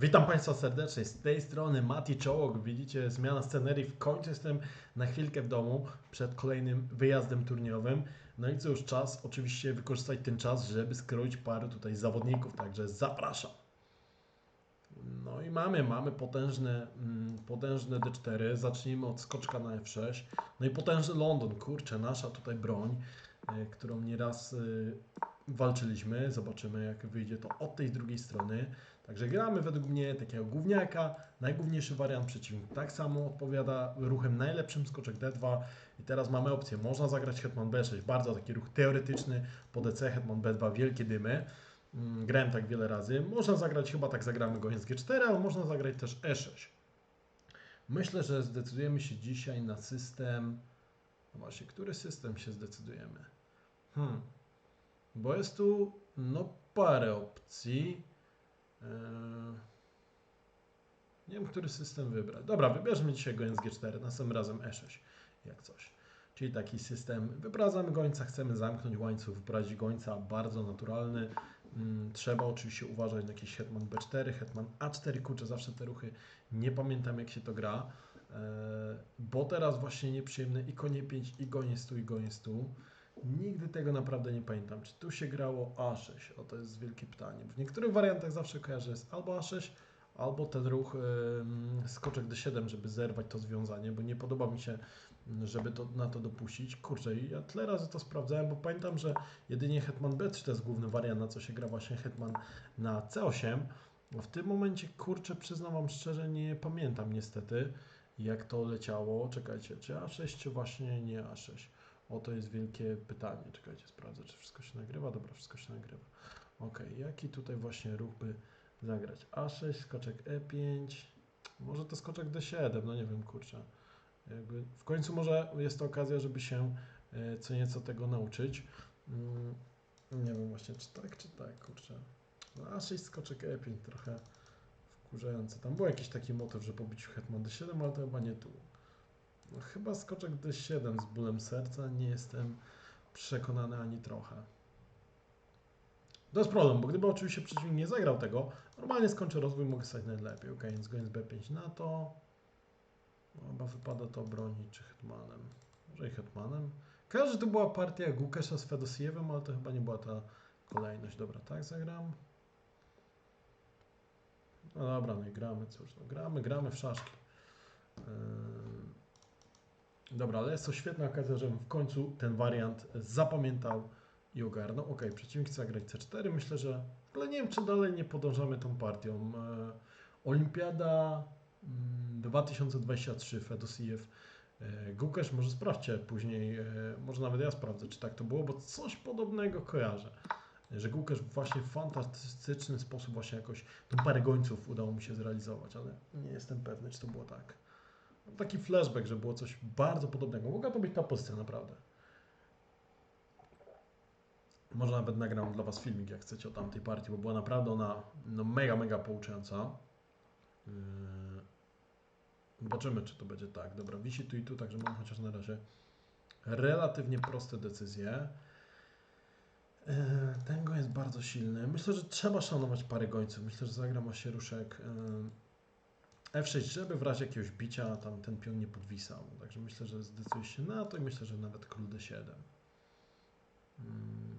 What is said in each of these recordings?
Witam Państwa serdecznie, z tej strony Mati Czołog. Widzicie, zmiana scenerii. W końcu jestem na chwilkę w domu przed kolejnym wyjazdem turniejowym. No i cóż, czas oczywiście wykorzystać ten czas, żeby skroić parę tutaj zawodników, także zapraszam. No i mamy, mamy potężne, mm, potężne D4. Zacznijmy od skoczka na F6. No i potężny London, kurczę, nasza tutaj broń, y, którą nieraz y, walczyliśmy. Zobaczymy, jak wyjdzie to od tej drugiej strony. Także gramy według mnie takiego gówniaka, najgówniejszy wariant przeciwnik tak samo odpowiada ruchem najlepszym skoczek D2 i teraz mamy opcję, można zagrać Hetman B6, bardzo taki ruch teoretyczny po DC, Hetman B2, wielkie dymy, Mm, grałem tak wiele razy, można zagrać, chyba tak zagramy go z G4, ale można zagrać też E6. Myślę, że zdecydujemy się dzisiaj na system, no właśnie, który system się zdecydujemy? Hmm. Bo jest tu no parę opcji. Nie wiem, który system wybrać. Dobra, wybierzmy dzisiaj gońc G4, następnym razem E6, jak coś. Czyli taki system, wyprowadzamy gońca, chcemy zamknąć łańcuch, wyprowadzić gońca, bardzo naturalny. Mm, Trzeba oczywiście uważać na jakiś hetman B4, hetman A4, kurczę, zawsze te ruchy, nie pamiętam jak się to gra, Eee, bo teraz właśnie nieprzyjemne i konie 5, i goniec tu, i goniec tu. Nigdy tego naprawdę nie pamiętam. Czy tu się grało A6? O, to jest wielkie pytanie. W niektórych wariantach zawsze kojarzę jest albo A6, albo ten ruch ym, skoczek D7, żeby zerwać to związanie, bo nie podoba mi się, żeby to, na to dopuścić. Kurczę, ja tyle razy to sprawdzałem, bo pamiętam, że jedynie hetman B3 to jest główny wariant, na co się gra właśnie hetman na C8. W tym momencie, kurczę, przyznam Wam szczerze, nie pamiętam niestety, jak to leciało. Czekajcie, czy A6, czy właśnie nie A6? O, to jest wielkie pytanie. Czekajcie, sprawdzę, czy wszystko się nagrywa. Dobra, wszystko się nagrywa. Ok, jaki tutaj właśnie ruch by zagrać? A6, skoczek E5, może to skoczek D7, no nie wiem, kurczę. Jakby w końcu może jest to okazja, żeby się e, co nieco tego nauczyć. Mm, Nie wiem właśnie, czy tak, czy tak, kurczę. No, A6, skoczek E5, trochę wkurzające. Tam był jakiś taki motyw, że po biciu hetman D7, ale to chyba nie tu. No, chyba skoczek D7 z bólem serca, nie jestem przekonany ani trochę. To jest problem, bo gdyby oczywiście przeciwnik nie zagrał tego, normalnie skończę rozwój, mogę stać najlepiej. Ok, więc goniec B5 na to. No, chyba wypada to bronić, czy hetmanem. Może i hetmanem. Że to była partia Gukesza z Fedosijewem, ale to chyba nie była ta kolejność. Dobra, tak zagram. No dobra, no i gramy, cóż, no gramy, gramy w szaszki. Ym, Dobra, ale jest to świetna okazja, żebym w końcu ten wariant zapamiętał i ogarnął. Ok, przeciwnik chce zagrać C4, myślę, że... Ale nie wiem, czy dalej nie podążamy tą partią. E, Olimpiada mm, 2023 Fedosijew. E, Gukesz, może sprawdźcie później, e, może nawet ja sprawdzę, czy tak to było, bo coś podobnego kojarzę. Że Gukesz właśnie w fantastyczny sposób właśnie jakoś tą parę gońców udało mu się zrealizować, ale nie jestem pewny, czy to było tak. Taki flashback, że było coś bardzo podobnego. Mogła to być ta pozycja, naprawdę. Może nawet nagram dla Was filmik, jak chcecie, o tamtej partii, bo była naprawdę ona no, mega, mega pouczająca. Yy, Zobaczymy, czy to będzie tak. Dobra, wisi tu i tu, także mam chociaż na razie relatywnie proste decyzje. Yy, Ten goń jest bardzo silny. Myślę, że trzeba szanować parę gońców. Myślę, że zagram osieruszek yy, F6, żeby w razie jakiegoś bicia tam ten pion nie podwisał. Także myślę, że zdecyduje się na to i myślę, że nawet król D7. Mm.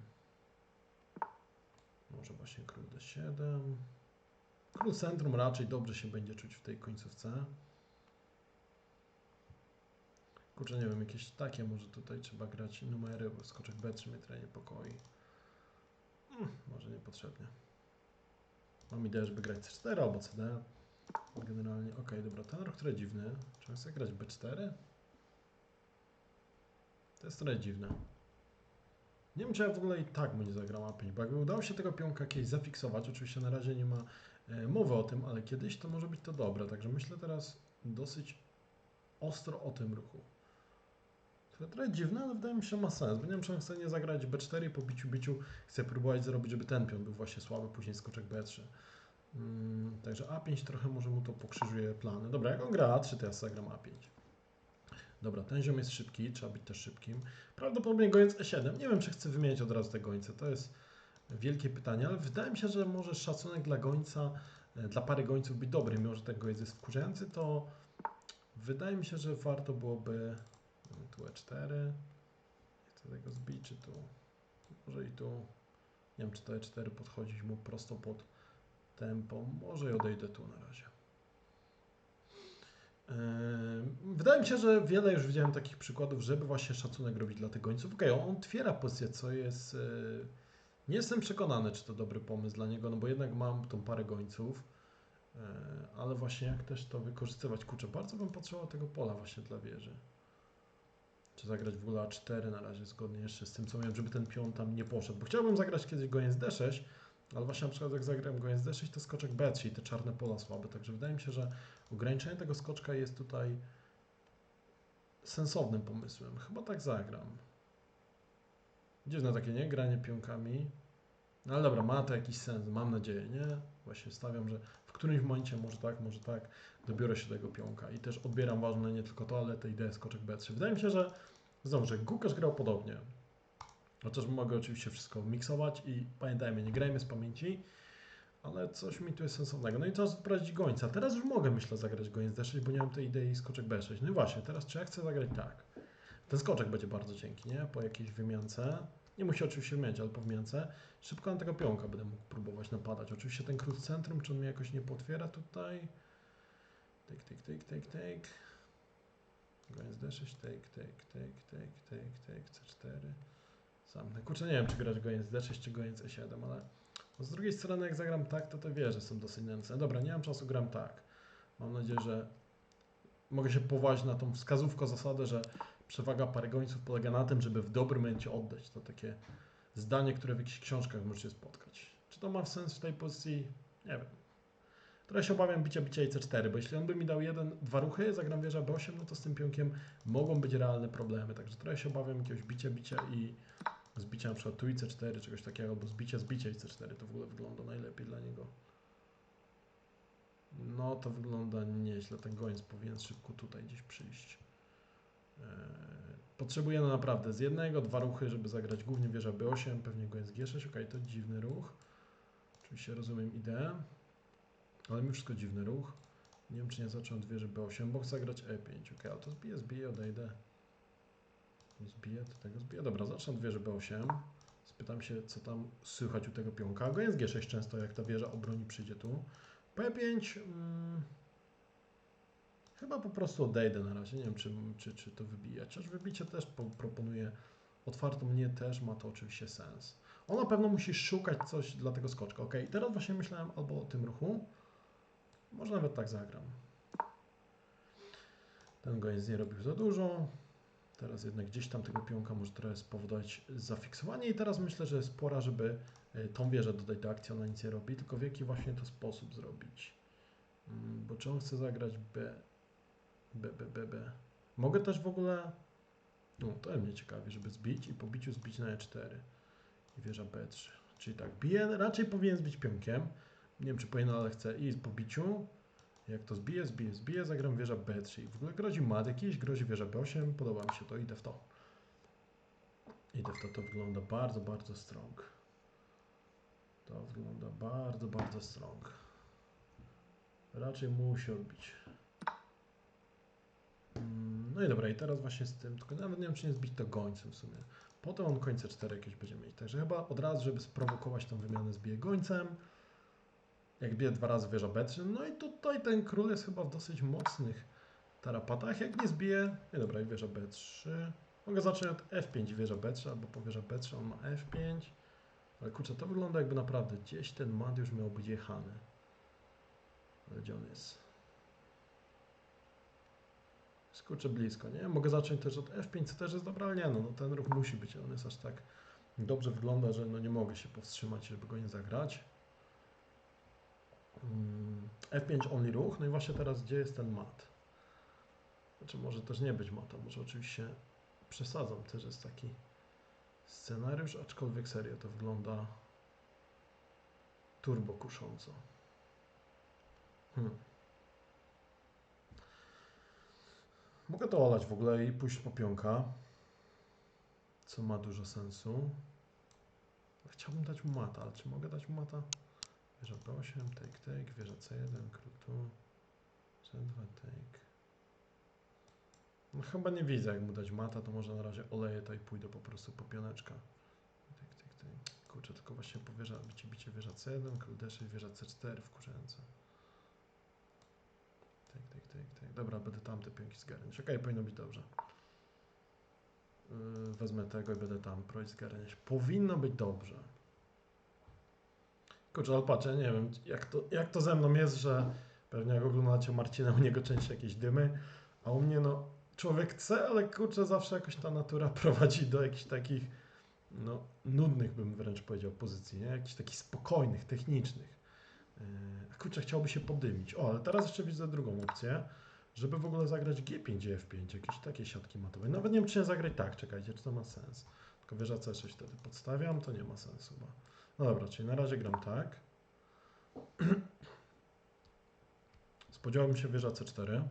Może właśnie król D7. Król centrum raczej dobrze się będzie czuć w tej końcówce. Kurczę, nie wiem, jakieś takie może tutaj trzeba grać numery, bo skoczek B3 mnie trochę niepokoi. Mm, może niepotrzebnie. Mam ideę, żeby grać C4 albo CD. Generalnie, ok, dobra, ten ruch trochę dziwny. Czy chcę grać B4? To jest trochę dziwne. Nie wiem, czy ja w ogóle i tak mu nie zagram A5, bo jakby udało się tego pionka kiedyś zafiksować, oczywiście na razie nie ma e, mowy o tym, ale kiedyś to może być to dobre, także myślę teraz dosyć ostro o tym ruchu. To trochę dziwne, ale wydaje mi się, że ma sens, bo nie wiem, czy on chce nie zagrać B4 i po biciu biciu chce próbować zrobić, żeby ten pion był właśnie słaby, później skoczek B3. Mm, także A5 trochę może mu to pokrzyżuje plany. Dobra, jak on gra A3, to ja zagram A5. Dobra, ten ziom jest szybki, trzeba być też szybkim. Prawdopodobnie goniec E7. Nie wiem, czy chcę wymieniać od razu te gońce. To jest wielkie pytanie, ale wydaje mi się, że może szacunek dla gońca, e, dla pary gońców być dobry, mimo że ten gońc jest wkurzający, to wydaje mi się, że warto byłoby no, tu E4, chcę tego zbić, czy tu, może i tu, nie wiem, czy to E4 podchodzić mu prosto pod tempo, może i odejdę tu na razie. Wydaje mi się, że wiele już widziałem takich przykładów, żeby właśnie szacunek robić dla tych gońców. Okej, on otwiera pozycję, co jest. yy, Nie jestem przekonany, czy to dobry pomysł dla niego, no bo jednak mam tą parę gońców. yy, Ale właśnie jak też to wykorzystywać? Kurczę, bardzo bym potrzebował tego pola właśnie dla wieży. Czy zagrać w ogóle A4 na razie, zgodnie jeszcze z tym, co miałem, żeby ten pion tam nie poszedł. Bo chciałbym zagrać kiedyś goniec D6, ale właśnie na przykład jak zagram goniec D6, to skoczek B3 i te czarne pola słabe. Także wydaje mi się, że ograniczenie tego skoczka jest tutaj sensownym pomysłem. Chyba tak zagram. Dziwne takie, nie? Granie pionkami. No ale dobra, ma to jakiś sens, mam nadzieję, nie? Właśnie stawiam, że w którymś momencie może tak, może tak, dobiorę się tego pionka i też odbieram ważne nie tylko to, ale tę ideę skoczek B3. Wydaje mi się, że znowu, że Gukasz grał podobnie. Chociaż mogę oczywiście wszystko miksować i pamiętajmy, nie grajmy z pamięci, ale coś mi tu jest sensownego. No i czas odprowadzić gońca. Teraz już mogę, myślę, zagrać goniec D6, bo nie mam tej idei skoczek B6. No i właśnie, teraz czy ja chcę zagrać tak? Ten skoczek będzie bardzo cienki, nie? Po jakiejś wymiance. Nie musi oczywiście wymieniać, ale po wymiance. Szybko na tego pionka będę mógł próbować napadać. Oczywiście ten król w centrum, czy on mnie jakoś nie potwiera tutaj? Tyk, tyk, tyk, tyk, tyk. Goniec D6, tyk, tyk, tyk, tyk, tyk, tyk, C4. Zamknę. Kurczę, nie wiem, czy grać goniec D6, czy goniec E7, ale no z drugiej strony, jak zagram tak, to te wieże są dosyć nędzne. Dobra, nie mam czasu, gram tak. Mam nadzieję, że mogę się powołać na tą wskazówkę, zasadę, że przewaga pary gońców polega na tym, żeby w dobrym momencie oddać. To takie zdanie, które w jakichś książkach możecie spotkać. Czy to ma sens w tej pozycji? Nie wiem. Trochę się obawiam bicia bicia i C4, bo jeśli on by mi dał jeden, dwa ruchy, zagram wieża B8, no to z tym pionkiem mogą być realne problemy. Także trochę się obawiam jakiegoś bicia, bicia i zbicia na przykład i C4, czegoś takiego, albo zbicia, zbicia i C4. To w ogóle wygląda najlepiej dla niego. No to wygląda nieźle. Ten gońc powinien szybko tutaj gdzieś przyjść. Eee, Potrzebujemy naprawdę z jednego, dwa ruchy, żeby zagrać głównie wieża B8, pewnie gońc G6. Ok, to dziwny ruch. Oczywiście rozumiem ideę, ale mi wszystko dziwny ruch. Nie wiem, czy nie zacząłem od wieży B8, bo chcę zagrać E5. Ok, ale to zbiję, zbiję, odejdę. Zbiję, to tego zbiję. Dobra, zacznę od wieży B8. Spytam się, co tam słychać u tego pionka. Goniec G6 często, jak ta wieża obroni, przyjdzie tu. P5... Mm, chyba po prostu odejdę na razie. Nie wiem, czy, czy, czy to wybijać. Chociaż wybicie też po, proponuję otwarto mnie też ma to oczywiście sens. On na pewno musi szukać coś dla tego skoczka. Ok, teraz właśnie myślałem albo o tym ruchu. Może nawet tak zagram. Ten goniec nie robił za dużo. Teraz jednak gdzieś tam tego pionka może trochę spowodować zafiksowanie i teraz myślę, że jest pora, żeby y, tą wieżę dodać do akcji, ona nic nie robi, tylko w jaki właśnie to sposób zrobić. Mm, Bo czy on chce zagrać B, B, B, B, B. Mogę też w ogóle, no to mnie ciekawi, żeby zbić i po biciu zbić na E4 i wieża B3. Czyli tak, bije, raczej powinien zbić pionkiem, nie wiem czy powinien, ale chcę i po biciu, jak to zbiję, zbiję, zbiję, zagram wieża B3. W ogóle grozi mat jakiś, grozi wieża B8, podoba mi się to, idę w to. Idę w to, to wygląda bardzo, bardzo strong. To wygląda bardzo, bardzo strong. Raczej musi odbić. Mm, No i dobra, i teraz właśnie z tym, tylko nawet nie wiem, czy nie zbić to gońcem w sumie. Potem on końce 4 jakieś będzie mieć. Także chyba od razu, żeby sprowokować tą wymianę, zbiję gońcem. Jak bije dwa razy wieża B3, no i tutaj ten król jest chyba w dosyć mocnych tarapatach. Jak nie zbije, nie dobra, wieża B3. Mogę zacząć od F5 i wieża B3, albo po wieża B3 on ma F5. Ale kurczę, to wygląda jakby naprawdę gdzieś ten mat już miał być jechany. Ale gdzie on jest? Skurczę blisko, nie? Mogę zacząć też od F5, co też jest dobra, ale nie, no, no ten ruch musi być, on jest aż tak dobrze wygląda, że no nie mogę się powstrzymać, żeby go nie zagrać. Mm, F5 only ruch, no i właśnie teraz gdzie jest ten mat? Znaczy może też nie być mata, może oczywiście przesadzam, też jest taki scenariusz, aczkolwiek serio to wygląda turbo kusząco. Hmm. Mogę to olać w ogóle i pójść po pionka, co ma dużo sensu. chciałbym dać mu mata, ale czy mogę dać mu mata? Wieża B8, take, take, wieża C1, król tu, C2, take. No chyba nie widzę jak mu dać mata, to może na razie oleję to i pójdę po prostu po pioneczka. Tak, tak, tak. Kurczę, tylko właśnie po wieża, bicie, bicie wieża C1, król D6, wieża C4 wkurzające. Tak, tak, tak, tak. Dobra, będę tamte pionki zgarniać. Okej, powinno być dobrze. Yy, wezmę tego i będę tam próbować zgarniać. Powinno być dobrze. Kurczę, ale patrzę, nie wiem, jak to, jak to ze mną jest, że pewnie jak oglądacie Marcina, u niego częściej jakieś dymy, a u mnie no człowiek chce, ale kurczę, zawsze jakoś ta natura prowadzi do jakichś takich no, nudnych bym wręcz powiedział pozycji, nie? Jakichś takich spokojnych, technicznych. Yy, A kurczę, chciałby się podymić. O, ale teraz jeszcze widzę drugą opcję, żeby w ogóle zagrać G5, F5, jakieś takie siatki matowe. Nawet nie wiem, czy nie zagrać tak, czekajcie, czy to ma sens. Tylko wieża C6 wtedy podstawiam, to nie ma sensu chyba. No dobra, czyli na razie gram tak. Spodziewałbym się wieża C4.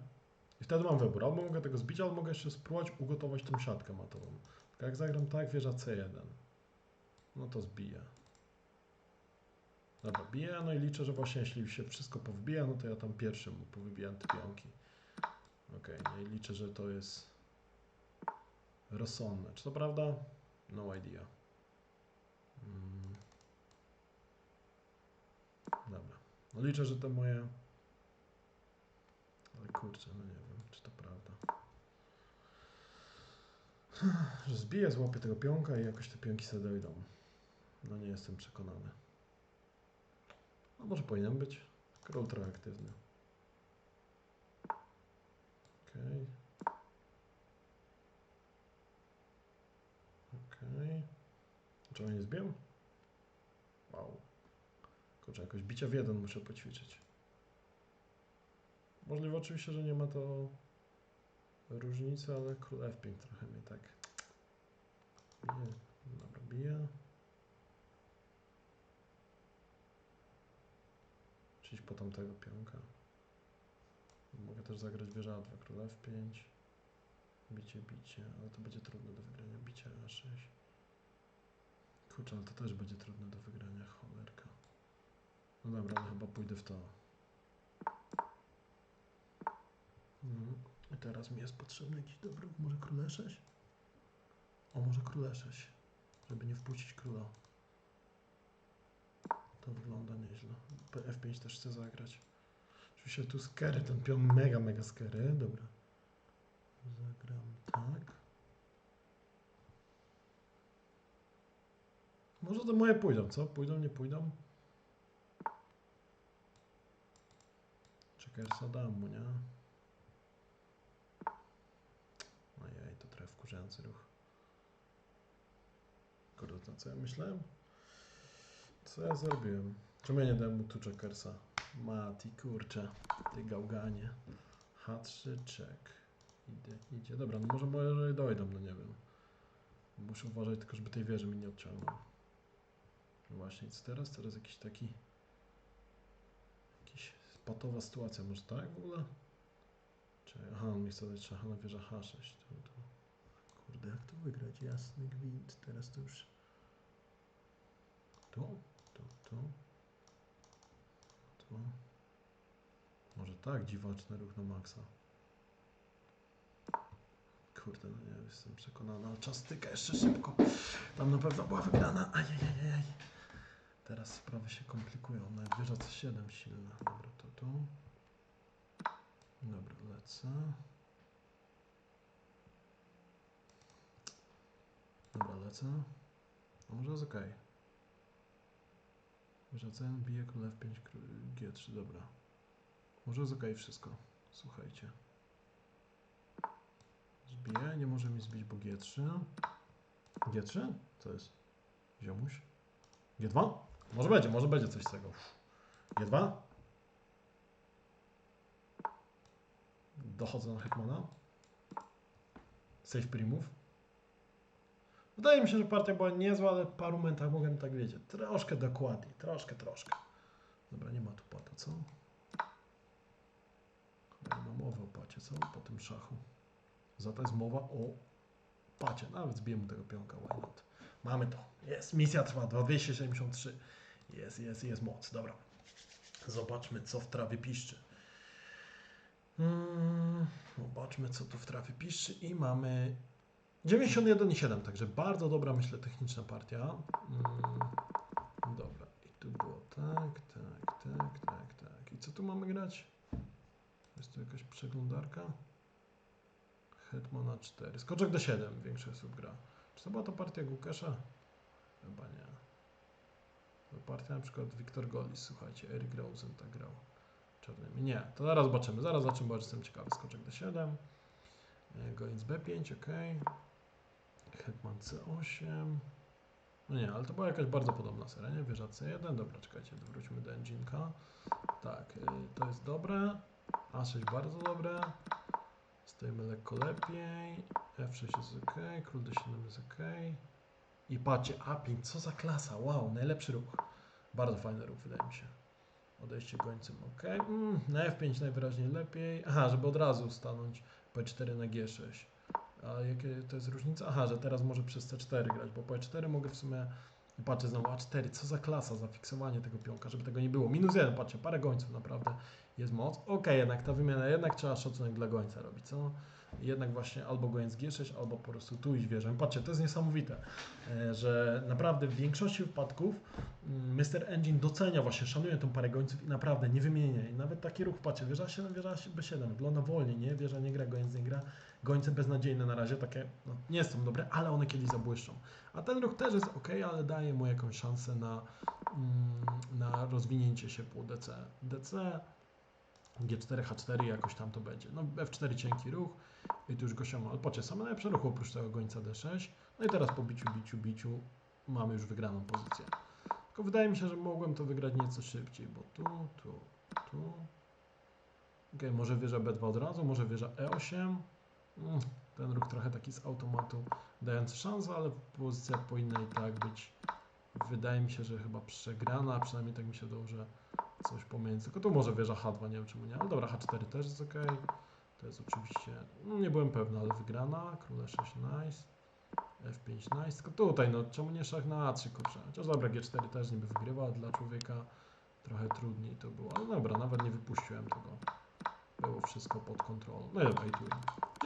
I wtedy mam wybór, albo mogę tego zbić, albo mogę jeszcze spróbować ugotować tą siatkę matową. Tylko jak zagram tak, wieża C1. No to zbiję. Dobra, biję, no i liczę, że właśnie jeśli się wszystko powbija, no to ja tam pierwszym powybijam te pionki. Okej, no i liczę, że to jest rozsądne. Czy to prawda? No idea. Mm. Dobra. No liczę, że te moje... Ale kurczę, no nie wiem, czy to prawda. Że zbiję, złapię tego pionka i jakoś te pionki sobie dojdą. No nie jestem przekonany. No może powinien być. Król trochę. Okej. Okej. Czemu nie zbiłem? Kurczę, jakoś bicia w jeden muszę poćwiczyć. Możliwe oczywiście, że nie ma to różnicy, ale król F5 trochę mnie tak bije. Dobra, bije. Czyś po tamtego pionka. Mogę też zagrać wieża A2, król F5. Bicie, bicie, ale to będzie trudne do wygrania. Bicie A6. Kurczę, ale to też będzie trudne do wygrania, cholerka. No dobra, ale chyba pójdę w to. Mhm. I teraz mi jest potrzebny jakiś dobry, może król E6? O, może król E6, żeby nie wpuścić króla. To wygląda nieźle. F5 też chcę zagrać. Oczywiście tu skery, ten pion mega, mega skery. Dobra. Zagram tak. Może to moje pójdą, co? Pójdą, nie pójdą? Czekaj, zadam mu, nie? Ojej, to trochę wkurzający ruch. Kurde, to co ja myślałem? Co ja zrobiłem? Czemu ja nie dałem mu tu Jokersa? Mati, kurczę, ty gałganie. H3, check. Idzie, idzie. Dobra, no może może dojdą, no nie wiem. Muszę uważać tylko, żeby tej wieży mi nie odciągnął. No właśnie, nic teraz? Teraz jakiś taki... Patowa sytuacja, może tak w ogóle? Czy, aha, on mi chce dać szacha na wieża H6. To, to. Kurde, jak to wygrać? Jasny gwint. Teraz to już... Tu, tu, tu. Tu. Może tak, dziwaczny ruch na maksa. Kurde, no nie jestem przekonany, ale czas tyka jeszcze szybko. Tam na pewno była wygrana. Ajajajaj. Teraz sprawy się komplikują. Wieża C7 silna. Dobra, to tu. Dobra, lecę. Dobra, lecę. A może jest ok. Wieża C bije król F5, król G3, dobra. Może jest ok wszystko. Słuchajcie. Zbije, nie może mi zbić, bo G3. G3? Co jest? Ziomuś? G2? Może będzie, może będzie coś z tego. G2? Dochodzę na Hetmana. Safe primów. Wydaje mi się, że partia była niezła, ale w paru momentach mogłem tak wiedzieć. Troszkę dokładniej, troszkę, troszkę. Dobra, nie ma tu pata, co? Nie ma mowy o pacie, co? Po tym szachu. Za to jest mowa o pacie. Nawet zbiję mu tego pionka, why not? Mamy to. Jest, misja trwa 2273. Jest, jest, jest moc. Dobra. Zobaczmy, co w trawie piszczy. Mm, zobaczmy, co tu w trawie piszczy. I mamy 91,7, także bardzo dobra, myślę, techniczna partia. Mm, dobra, i tu było tak, tak, tak, tak, tak. I co tu mamy grać? Jest tu jakaś przeglądarka? Hetmana 4. Skoczek do 7, większość osób gra. Czy to była ta partia Gukesza? Chyba nie. Partia na przykład Wiktor Golis, słuchajcie, Eric Rosen tak grał. Czarnymi. Nie, to zaraz zobaczymy. Zaraz zobaczymy, bo jestem ciekawy. Skoczek D7. e, Goins B5, ok. Hetman C8. No nie, ale to była jakaś bardzo podobna seria, nie? Wieża C1. Dobra, czekajcie, wróćmy do engineka. Tak, y, to jest dobre. A6 bardzo dobre. Stoimy lekko lepiej. F6 jest ok. Król D7 jest ok. I patrzcie, A5, co za klasa. Wow, najlepszy ruch. Bardzo fajny ruch, wydaje mi się. Odejście gońcem ok. Mm, na F5 najwyraźniej lepiej. Aha, żeby od razu stanąć P4 na G6. A jakie to jest różnica? Aha, że teraz może przez C4 grać, bo po E4 mogę w sumie. Patrzę znowu A4, co za klasa, zafiksowanie tego pionka, żeby tego nie było. Minus jeden, patrzcie, parę gońców, naprawdę jest moc. Okej, jednak ta wymiana, jednak trzeba szacunek dla gońca robić, co? Jednak właśnie albo gońc G6, albo po prostu tu iść wieżę. Patrzcie, to jest niesamowite, e, że naprawdę w większości wypadków mm, Mr. Engine docenia właśnie, szanuje tą parę gońców i naprawdę nie wymienia. I nawet taki ruch, patrzcie, wieża 7, wieża B7, wygląda wolniej, nie? Wieża nie gra, gońc nie gra. Gońce beznadziejne na razie, takie no, nie są dobre, ale one kiedyś zabłyszczą. A ten ruch też jest ok, ale daje mu jakąś szansę na, mm, na rozwinięcie się po DC. DC, G4, H4 jakoś tam to będzie. No F4 cienki ruch i tu już go się ma. Ale patrzcie, same najlepsze ruchy oprócz tego gońca D6. No i teraz po biciu, biciu, biciu mamy już wygraną pozycję. Tylko wydaje mi się, że mogłem to wygrać nieco szybciej, bo tu, tu, tu. Ok, może wieża B2 od razu, może wieża E8. Mm, Ten ruch trochę taki z automatu dający szansę, ale pozycja powinna i tak być. Wydaje mi się, że chyba przegrana, przynajmniej tak mi się że coś pomiędzy. Tylko tu może wieża H2, nie wiem czemu nie, ale dobra, H4 też jest ok. To jest oczywiście, no nie byłem pewny, ale wygrana. Król 6 nice. F5 nice. Tylko tutaj, no czemu nie szach na A3 kurczę. Chociaż dobra, G4 też niby wygrywa, dla człowieka trochę trudniej to było. Ale dobra, nawet nie wypuściłem tego. Było wszystko pod kontrolą. No i dobra, i tu.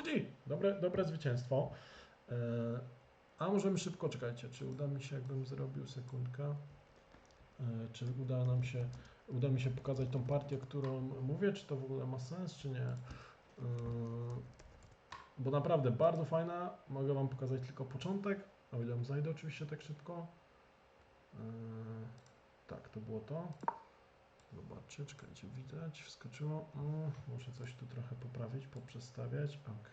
GG! Dobre, dobre zwycięstwo. E, A możemy szybko, czekajcie, czy uda mi się, jakbym zrobił sekundkę, e, czy uda nam się, uda mi się pokazać tą partię, którą mówię, czy to w ogóle ma sens, czy nie. E, Bo naprawdę bardzo fajna, mogę Wam pokazać tylko początek, o ile zajdę oczywiście tak szybko. E, Tak, to było to. Zobaczcie, czekajcie, widać, wskoczyło. Mm, muszę coś tu trochę poprawić, poprzestawiać. Ok.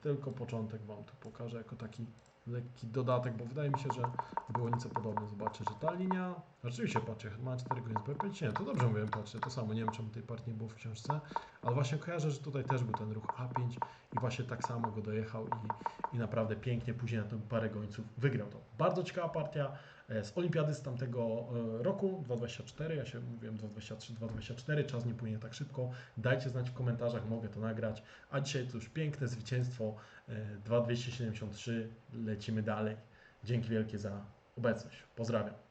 Tylko początek Wam tu pokażę jako taki lekki dodatek, bo wydaje mi się, że było nieco podobne. Zobaczcie, że ta linia. Rzeczywiście, patrzcie, ma 4 godziny B5. Nie, to dobrze mówiłem, patrzcie, to samo. Nie wiem, czemu tej partii nie było w książce, ale właśnie kojarzę, że tutaj też był ten ruch A5 i właśnie tak samo go dojechał i, i naprawdę pięknie później na tą parę gońców wygrał to. Bardzo ciekawa partia z olimpiady z tamtego e, roku 2024. Ja się mówiłem 2023, 2024. Czas nie płynie tak szybko. Dajcie znać w komentarzach, mogę to nagrać. A dzisiaj to już piękne zwycięstwo e, 2273. Lecimy dalej. Dzięki wielkie za obecność. Pozdrawiam.